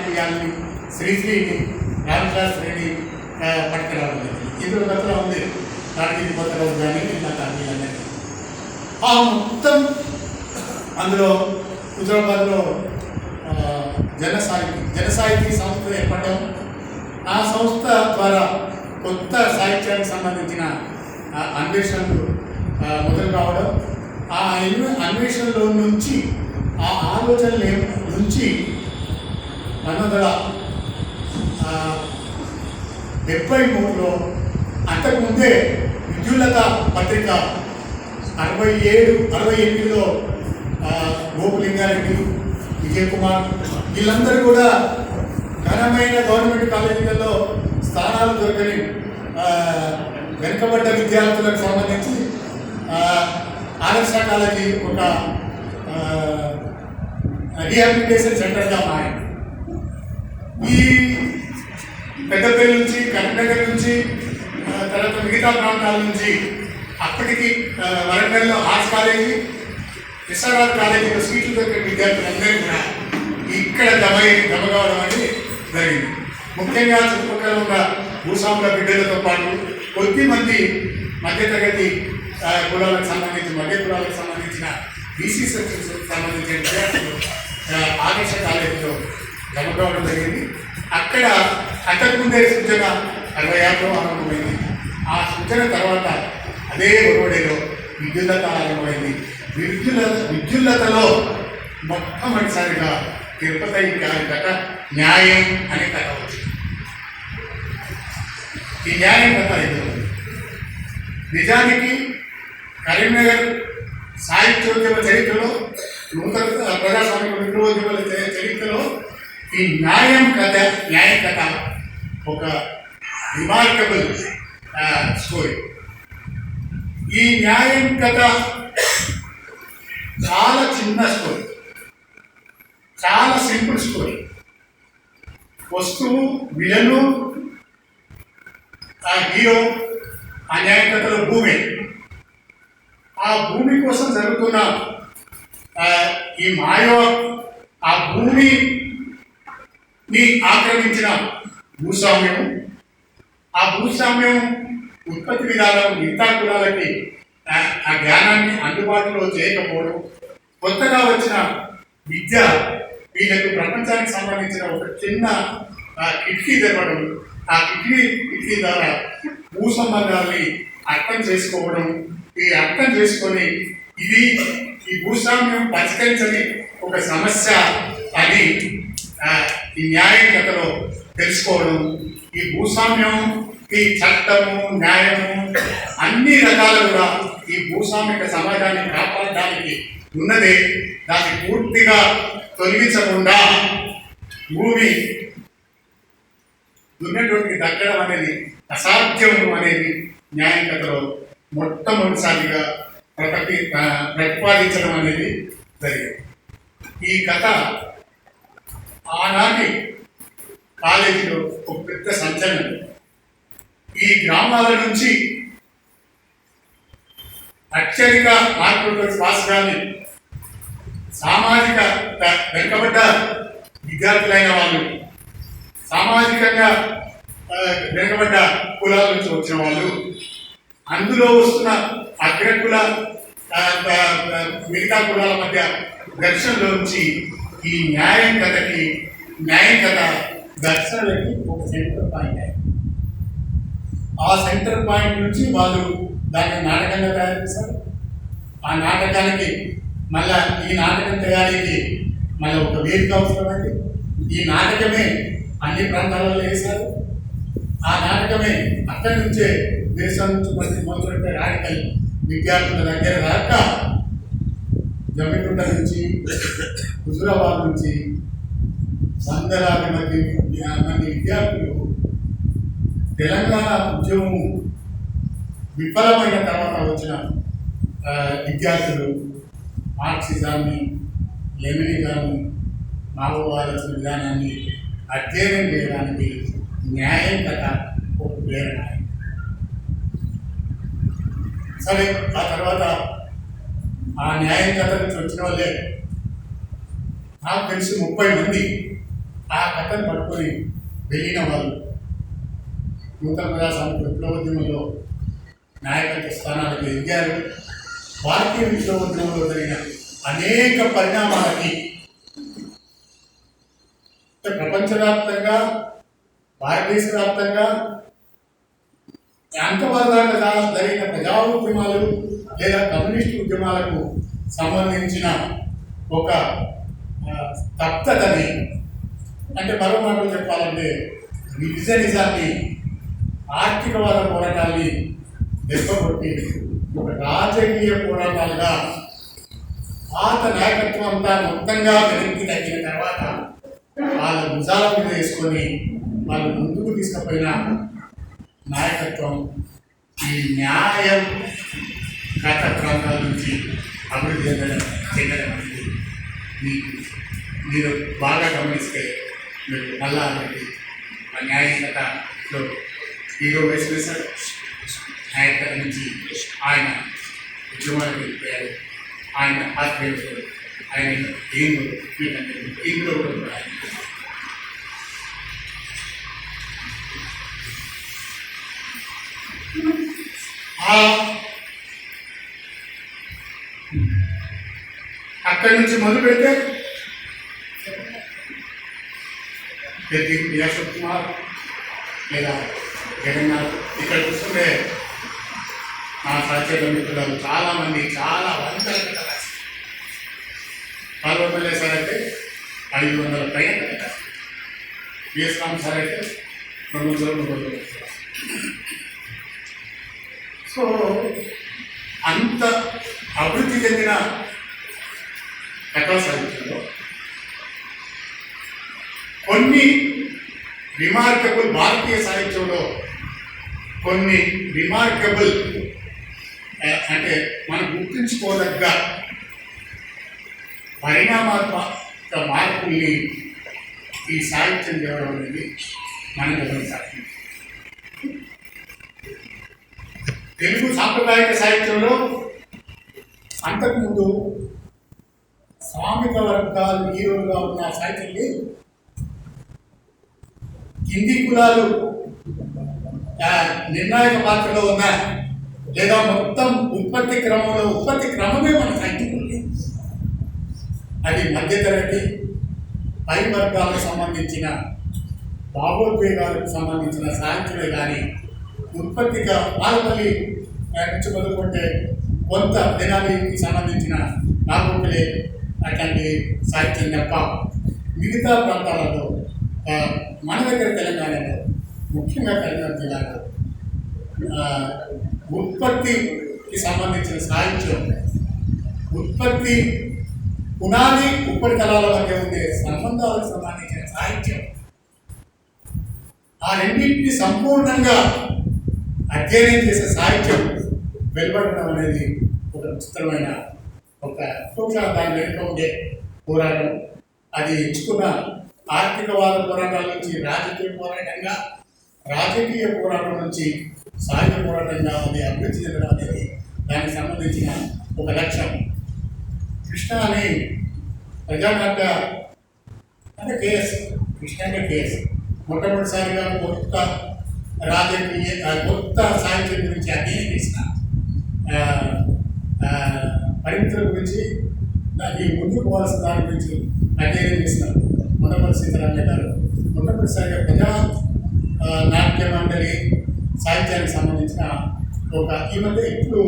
రాజకీయాల్ని శ్రీశ్రీని రామశాస్త్రిని పట్టుకురావడం జరిగింది. ఇందులో కొత్తగా ఉంది. దానికి కొత్త కానీ నాకు అన్నీ ఆ మొత్తం అందులో హుజరాబాద్లో ఆ, జన సాహితీ సంస్థ ఏర్పడడం ఆ సంస్థ ద్వారా కొత్త సాహిత్యానికి సంబంధించిన అన్వేషణలు మొదలు కావడం ఆ అన్వేషణలో నుంచి ఆ ఆలోచనలు నుంచి పంతొమ్మిది డెబ్బై మూడులో అంతకుముందే విద్యుల్లత పత్రిక అరవై ఏడు అరవై ఎనిమిదిలో గోపులింగారెడ్డి విజయ్ కుమార్ వీళ్ళందరూ కూడా ఘనమైన గవర్నమెంట్ కాలేజీలలో స్థానాలు దొరకని వెనుకబడ్డ విద్యార్థులకు సంబంధించి ఆదర్శ కాలేజీ ఒక రీహాబిలిటేషన్ సెంటర్గా మారింది. ఈ పెద్దపల్లి నుంచి కరీంనగర్ నుంచి తర్వాత మిగతా ప్రాంతాల నుంచి అప్పటికి వరంగల్లో ఆర్ట్స్ కాలేజీ ఎస్ఆర్ఆర్ కాలేజీలో సీట్లు దొరికిన విద్యార్థులందరూ కూడా ఇక్కడ దమై జమ కావడం అనేది జరిగింది. ముఖ్యంగా చుట్టుపక్కల ఉన్న భూస్వాముల బిడ్డలతో పాటు కొద్ది మంది మధ్యతరగతి కులాలకు సంబంధించి మధ్య కులాలకు సంబంధించిన బీసీ సెక్షన్స్కి సంబంధించిన విద్యార్థులు ఆదర్శ కాలేజీలో జమ జరిగింది అక్కడ అంతకుముందే సూచన అరవై ఆరులో ఆరంభమైంది. ఆ సూచన తర్వాత అదే ఒరవడిలో విద్యుల్లత ఆరంభమైంది. విద్యుల విద్యుల్లతలో మొట్టమొదటిసారిగా తిరుపతి గారి కథ న్యాయం అనే కథ వచ్చింది. ఈ న్యాయం కథ ఇది. నిజానికి కరీంనగర్ సాహిత్యోద్యమ చరిత్రలో నూతన ప్రజాస్వామిక విప్లవోద్యమాల చరిత్రలో ఈ న్యాయం కథ న్యాయ కథ ఒక రిమార్కబుల్ స్టోరీ ఈ న్యాయం కథ చాలా చిన్న స్టోరీ చాలా సింపుల్ స్టోరీ వస్తువు విలను ఆ హీరో ఆ న్యాయ కథలో భూమి. ఆ భూమి కోసం జరుగుతున్న ఆ, ఈ మాయో ఆ భూమి ని ఆక్రమించిన భూస్వామ్యం ఆ భూస్వామ్యం ఉత్పత్తి విధానం మిగతా కులాలకి ఆ జ్ఞానాన్ని అందుబాటులో చేయకపోవడం కొత్తగా వచ్చిన విద్య వీళ్ళకు ప్రపంచానికి సంబంధించిన ఒక చిన్న ఆ, కిటికీ తెరవడం ఆ కిటికీ కిటికీ ద్వారా భూ సంబంధాలని అర్థం చేసుకోవడం ఈ అర్థం చేసుకొని ఇది ఈ భూస్వామ్యం పరిష్కరించని ఒక సమస్య అని ఈ న్యాయం కథలో తెలుసుకోవడం ఈ భూస్వామ్యం ఈ చట్టము న్యాయము అన్ని రకాలుగా ఈ భూస్వామిక సమాజాన్ని కాపాడడానికి ఉన్నదే. దాన్ని పూర్తిగా తొలగించకుండా భూమి ఉన్నటువంటి దక్కడం అనేది అసాధ్యము అనేది న్యాయం కథలో మొట్టమొదటిసారిగా ప్రతి ప్రతిపాదించడం అనేది జరిగింది. ఈ కథ ఆనాటి కాలేజీలో ఒక పెద్ద సంచలనం. ఈ గ్రామాల నుంచి అత్యధిక మార్కులతో పాస్ కానీ సామాజిక వెనుకబడ్డ విద్యార్థులైన వాళ్ళు సామాజికంగా వెనుకబడ్డ కులాల నుంచి వచ్చిన వాళ్ళు అందులో వస్తున్న అగ్రకుల మిగతా కులాల మధ్య ఘర్షణలో నుంచి ఈ న్యాయం కథకి న్యాయం కథ దర్శనకి ఒక సెంటర్ పాయింట్ అయింది ఆ సెంటర్ పాయింట్ నుంచి వాళ్ళు దాన్ని నాటకంగా తయారు చేశారు. ఆ నాటకానికి మళ్ళా ఈ నాటకం తయారీకి మళ్ళీ ఒక వేదిక అవసరమైంది ఈ నాటకమే అన్ని ప్రాంతాలలో వేశారు ఆ నాటకమే అక్కడి నుంచే దేశం నుంచి మంది మొదలుపెట్టే రాడికల్ విద్యార్థుల దగ్గర దాకా జమ్మికుంట నుంచి హుజురాబాద్ నుంచి వందలాది మంది మంది విద్యార్థులు తెలంగాణ ఉద్యమం విఫలమైన తర్వాత వచ్చిన విద్యార్థులు మార్క్సిజాన్ని లెమినిజాన్ని మావోవాద విధానాన్ని అధ్యయనం చేయడానికి న్యాయం కథ ఒక ప్రేరణ. సరే ఆ తర్వాత ఆ న్యాయకథ నుంచి వచ్చిన వాళ్ళే. నాకు తెలిసి ముప్పై మంది ఆ కథను పట్టుకొని వెళ్ళిన వాళ్ళు నూతన ప్రజాస్వామ్య విప్లవోద్యమంలో నాయకత్వ స్థానాలకు ఎదిగారు. భారతీయ విప్లవోద్యమంలో జరిగిన అనేక పరిణామాలకి ప్రపంచవ్యాప్తంగా భారతదేశ వ్యాప్తంగా అంతవర్గాలుగా జరిగిన ప్రజా ఉద్యమాలు లేదా కమ్యూనిస్ట్ ఉద్యమాలకు సంబంధించిన ఒక ఆ, తప్తదని అంటే మరో మాటలు చెప్పాలంటే విజనిజాన్ని ఆర్థికవాద పోరాటాన్ని దెబ్బకొట్టి ఒక రాజకీయ పోరాటాలుగా పాత నాయకత్వం అంతా మొత్తంగా వెనక్కి తగ్గిన తర్వాత వాళ్ళ భుజాల మీద వేసుకొని వాళ్ళు ముందుకు తీసుకుపోయిన నాయకత్వం ఈ న్యాయం గత ప్రాంతాల నుంచి అభివృద్ధి చెందడం చెందడం అనేది మీకు మీరు బాగా గమనిస్తే మీరు మళ్ళా అనేది ఆ న్యాయకతలో హీరో వేసుకునేసారు న్యాయకత నుంచి ఆయన ఉద్యమాలకు వెళ్ళిపోయారు ఆయన ఆత్మీయులు ఆయన ఏం వీటంటే ఇందులో కూడా ఆయన అక్కడి నుంచి మొదలు పెడితే అశోక్ కుమార్ లేదా జగన్నాథ్ ఇక్కడ చూస్తుంటే నా సహచర మిత్రులు చాలా మంది చాలా వందల కథ రాశారు సార్ అయితే ఐదు వందల పైన కథ బిఎస్ రామ్ సార్ అయితే రెండు వందల మూడు వందల సో అంత అభివృద్ధి చెందిన కథా సాహిత్యంలో కొన్ని రిమార్కబుల్ భారతీయ సాహిత్యంలో కొన్ని రిమార్కబుల్ అంటే మనం గుర్తుంచుకోదగ్గ పరిణామాత్మక మార్పుల్ని ఈ సాహిత్యం చేయడం అనేది మనం గమనించాలి తెలుగు సాంప్రదాయక సాహిత్యంలో అంతకుముందు శ్రామిక వర్గాలు హీరోలుగా ఉన్న సాహిత్యం కింది కులాలు నిర్ణాయక పాత్రలో ఉన్న లేదా మొత్తం ఉత్పత్తి క్రమంలో ఉత్పత్తి క్రమమే మన సైకిల్ ఉంది అది మధ్యతరగతి పై వర్గాలకు సంబంధించిన భావోద్వేగాలకు సంబంధించిన సాహిత్యమే కానీ ఉత్పత్తిగా బాలపల్లి నుంచి మొదలుకుంటే కొంత దినానికి సంబంధించిన నాగోకులే అట్లాంటి సాహిత్యం తప్ప మిగతా ప్రాంతాలలో మన దగ్గర తెలంగాణలో ముఖ్యంగా తెలంగాణ జిల్లాలో ఉత్పత్తికి సంబంధించిన సాహిత్యం ఉత్పత్తి పునాది ఉపరితలాల మధ్య ఉండే సంబంధాలకు సంబంధించిన సాహిత్యం ఆ రెండింటిని సంపూర్ణంగా అధ్యయనం చేసే సాహిత్యం వెలువడడం అనేది ఒక విచిత్రమైన ఒక సూచన దాని వెనుక ఉండే పోరాటం. అది ఎంచుకున్న ఆర్థికవాద పోరాటాల నుంచి రాజకీయ పోరాటంగా రాజకీయ పోరాటం నుంచి సాహిత్య పోరాటంగా ఉంది అభివృద్ధి చెందడం అనేది దానికి సంబంధించిన ఒక లక్ష్యం. కృష్ణ అనే ప్రజానాట్య అంటే కేఎస్ కృష్ణ అంటే కేఎస్. మొట్టమొదటిసారిగా కొత్త రాజకీయ కొత్త సాహిత్యం గురించి అధ్యయనం చేసిన పరిమితుల గురించి దానికి ముందుకు పోవాల్సిన దాని గురించి అధ్యయనం చేసిన మొట్టమొదటి సీతారామయ్య గారు. మొట్టమొదటిసారిగా ప్రజా నాట్య మండలి సాహిత్యానికి సంబంధించిన ఒక ఈ మధ్య ఇప్పుడు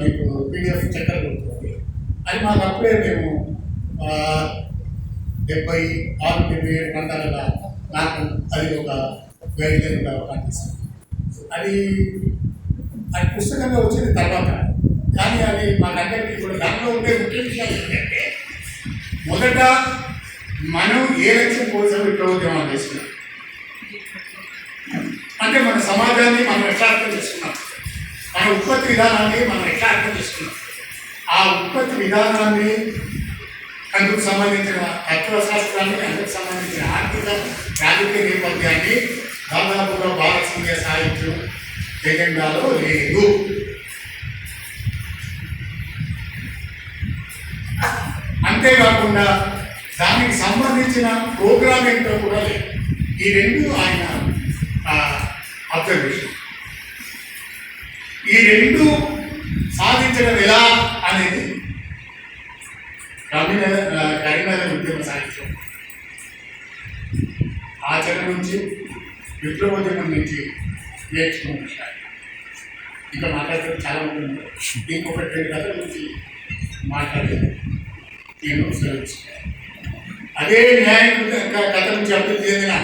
మీకు పీడిఎఫ్ చక్కెర కొడుతుంది అది మాకు అప్పుడే మేము డెబ్బై ఆరు డెబ్బై ఏడు ప్రాంతాలలో నాకు అది ఒక గైడ్లైన్గా పనిచేస్తాను అది అది పుస్తకంగా వచ్చింది తర్వాత. కానీ అది మనందరికీ కూడా దాంట్లో ఉండే ముఖ్య విషయాలు ఏంటంటే మొదట మనం ఏ లక్ష్యం కోసం విప్లవోద్యమాలు చేస్తున్నాం? అంటే మన సమాజాన్ని మనం ఎట్లా అర్థం చేసుకున్నాం? మన ఉత్పత్తి విధానాన్ని మనం ఎట్లా అర్థం చేసుకున్నాం? ఆ ఉత్పత్తి విధానాన్ని అందుకు సంబంధించిన తత్వశాస్త్రాన్ని అందుకు సంబంధించిన ఆర్థిక రాజకీయ నేపథ్యాన్ని దాదాపుగా భారతీయ సాహిత్యం ఎజెండాలో లేదు. కాకుండా దానికి సంబంధించిన ప్రోగ్రామ్ ఏంటో కూడా లేదు. ఈ రెండు ఆయన అబ్జర్వేషన్ ఈ రెండు సాధించడం ఎలా అనేది కరీంనగర్ కరీంనగర్ ఉద్యమ సాహిత్యం. ఆచరణ నుంచి విప్లవోద్యమం నుంచి నేర్చుకుంటున్నారు. ఇంకా మాట్లాడటం చాలా మంది ఉన్నారు. ఇంకొకటి రెండు కథల నుంచి మాట్లాడి నేను సెలవు అదే న్యాయం కథ చెప్పింది అభివృద్ధి చెందిన